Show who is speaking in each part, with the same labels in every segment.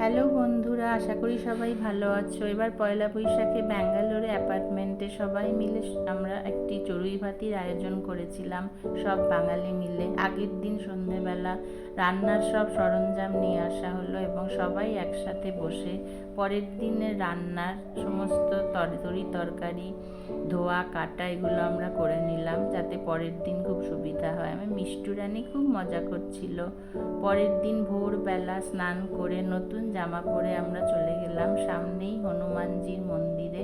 Speaker 1: Hello বন্ধুরা, আশা করি সবাই ভালো আছো। এবার পয়লা বৈশাখে ব্যাঙ্গালোরে অ্যাপার্টমেন্টে সবাই মিলে আমরা একটি চড়ুই ভাতির আয়োজন করেছিলাম, সব বাঙালি মিলে। আগের দিন সন্ধেবেলা রান্নার সব সরঞ্জাম নিয়ে আসা হলো এবং সবাই একসাথে বসে পরের দিনের রান্নার সমস্ত তরতরি, তরকারি, ধোয়া, কাটা এগুলো আমরা করে নিলাম যাতে পরের দিন খুব সুবিধা হয়। আমি মিষ্টু রানী খুব মজা করছিল। পরের দিন ভোরবেলা স্নান করে নতুন জামা পরে আমরা চলে গেলাম সামনেই হনুমানজির মন্দিরে।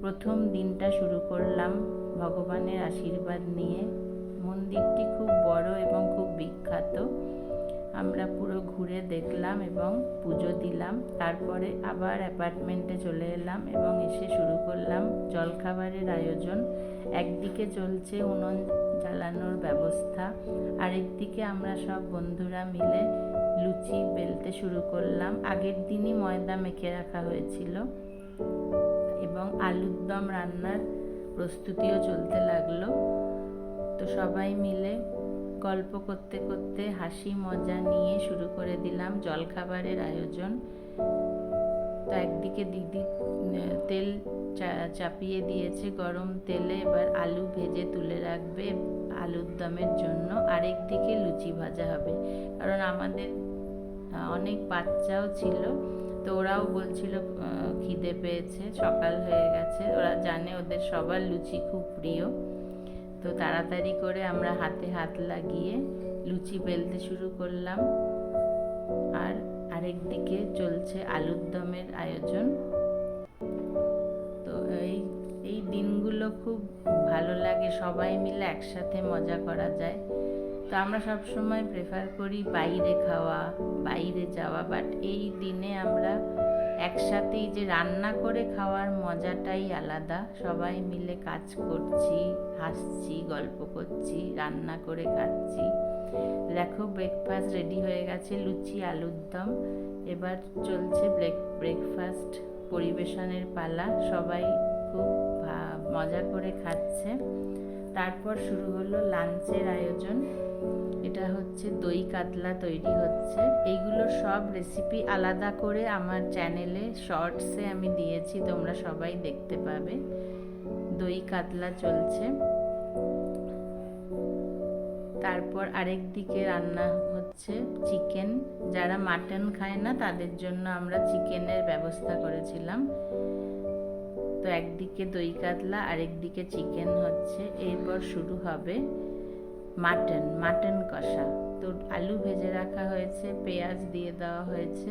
Speaker 1: প্রথম দিনটা শুরু করলাম ভগবানের আশীর্বাদ নিয়ে। মন্দিরটি খুব বড় এবং খুব বিখ্যাত। আমরা পুরো ঘুরে দেখলাম এবং পুজো দিলাম। তারপরে আবার অ্যাপার্টমেন্টে চলে এলাম এবং এসে শুরু করলাম জলখাবারের আয়োজন। একদিকে চলছে উনুন জ্বালানোর ব্যবস্থা, আরেকদিকে আমরা সব বন্ধুরা মিলে লুচি বেলতে শুরু করলাম। আগের দিনই ময়দা মেখে রাখা হয়েছিল এবং আলুর দম রান্নার প্রস্তুতিও চলতে লাগল। তো সবাই মিলে গল্প করতে করতে হাসি মজা নিয়ে শুরু করে দিলাম জলখাবারের আয়োজন। তো একদিকে দিদি তেল চাপিয়ে দিয়েছে গরম তেলে। এবার আলু ভেজে তুলে রাখবে আলুর দমের জন্য। আরেক দিকে লুচি ভাজা হবে। কারণ আমাদের অনেক বাচ্চাও ছিল, তো ওরাও বলছিল খিদে পেয়েছে, সকাল হয়ে গেছে। ওরা জানে ওদের সবার লুচি খুব প্রিয়। তো তাড়াতাড়ি করে আমরা হাতে হাত লাগিয়ে লুচি বেলতে শুরু করলাম। আর আরেক দিকে চলছে আলুর দমের আয়োজন। এই এই দিনগুলো খুব ভালো লাগে। সবাই মিলে একসাথে মজা করা যায়। তো আমরা সব সময় প্রেফার করি বাইরে খাওয়া, বাইরে যাওয়া। বাট এই দিনে আমরা একসাথেই যে রান্না করে খাওয়ার মজাটাই আলাদা। সবাই মিলে কাজ করছি, হাসছি, গল্প করছি, রান্না করে খাচ্ছি। দেখো ব্রেকফাস্ট রেডি হয়ে গেছে, লুচি, আলুর দম। এবার চলছে ব্রেক ব্রেকফাস্ট পরিবেশনের পালা। সবাই মজা করে খাচ্ছে। তারপর শুরু হলো লাঞ্চের আয়োজন। এটা হচ্ছে দই কাতলা তৈরি হচ্ছে। এইগুলো সব রেসিপি আলাদা করে আমার চ্যানেলে শর্টসে আমি দিয়েছি, তোমরা সবাই দেখতে পাবে। দই কাতলা চলছে। তারপর আরেক দিকে রান্না হচ্ছে চিকেন যারা মাটন খায় না, তাদের জন্য আমরা চিকেনের ব্যবস্থা করেছিলাম। তো একদিকে দই কাতলা আরেক দিকে চিকেন হচ্ছে। এরপর শুরু হবে মাটন মাটন কষা। তো আলু ভেজে রাখা হয়েছে, পেঁয়াজ দিয়ে দেওয়া হয়েছে।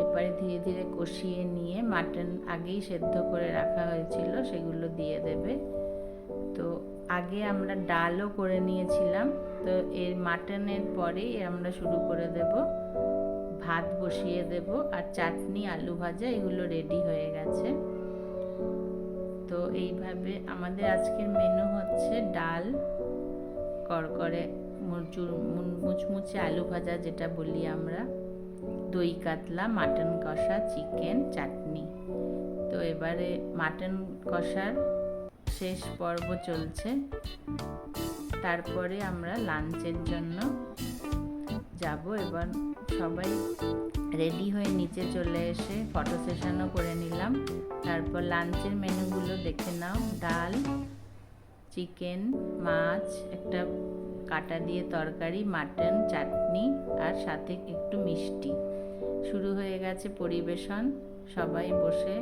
Speaker 1: এরপরে ধীরে ধীরে কষিয়ে নিয়ে মাটন আগেই সেদ্ধ করে রাখা হয়েছিল, সেগুলো দিয়ে দেবে। তো আগে আমরা ডালও করে নিয়েছিলাম, তো এর মাটনের পরেই আমরা শুরু করে দেব। ভাত বসিয়ে দেব, আর চাটনি, আলু ভাজা, এগুলো রেডি হয়ে গেছে। তো এইভাবে আমাদের আজকের মেনু হচ্ছে ডাল, করকরে মুচমুচে আলু ভাজা যেটা বলি আমরা, দই কাতলা, মাটন কষা, চিকেন, চাটনি। তো এবারে মাটন কষার শেষ পর্ব চলছে। তারপরে আমরা লাঞ্চের জন্য যাব এবার সবাই রেডি হয়ে নিচে চলে এসে ফটো সেশনও করে নিলাম। তারপর লাঞ্চের মেনুগুলো দেখে নাও। ডাল চিকেন মাছ, একটা কাটা দিয়ে তরকারি মাটন চাটনি, আর সাথে একটু মিষ্টি। শুরু হয়ে গেছে পরিবেশন। সবাই বসে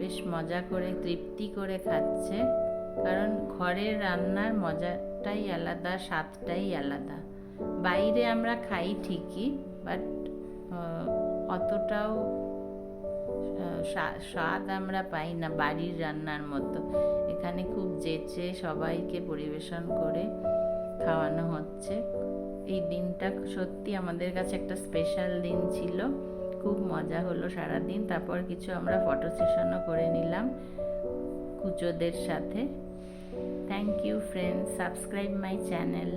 Speaker 1: বেশ মজা করে, তৃপ্তি করে খাচ্ছে। কারণ ঘরের রান্নার মজাটাই আলাদা, স্বাদটাই আলাদা। বাইরে আমরা খাই ঠিকই বাট অতটাও স্বাদ আমরা পাই না বাড়ির রান্নার মতো। এখানে খুব যেচে সবাইকে পরিবেশন করে খাওয়ানো হচ্ছে। এই দিনটা সত্যি আমাদের কাছে একটা স্পেশাল দিন ছিল। খুব মজা হলো সারাদিন। তারপর কিছু আমরা ফটো সেশনও করে নিলাম কুচোদের সাথে। Thank you friends subscribe my channel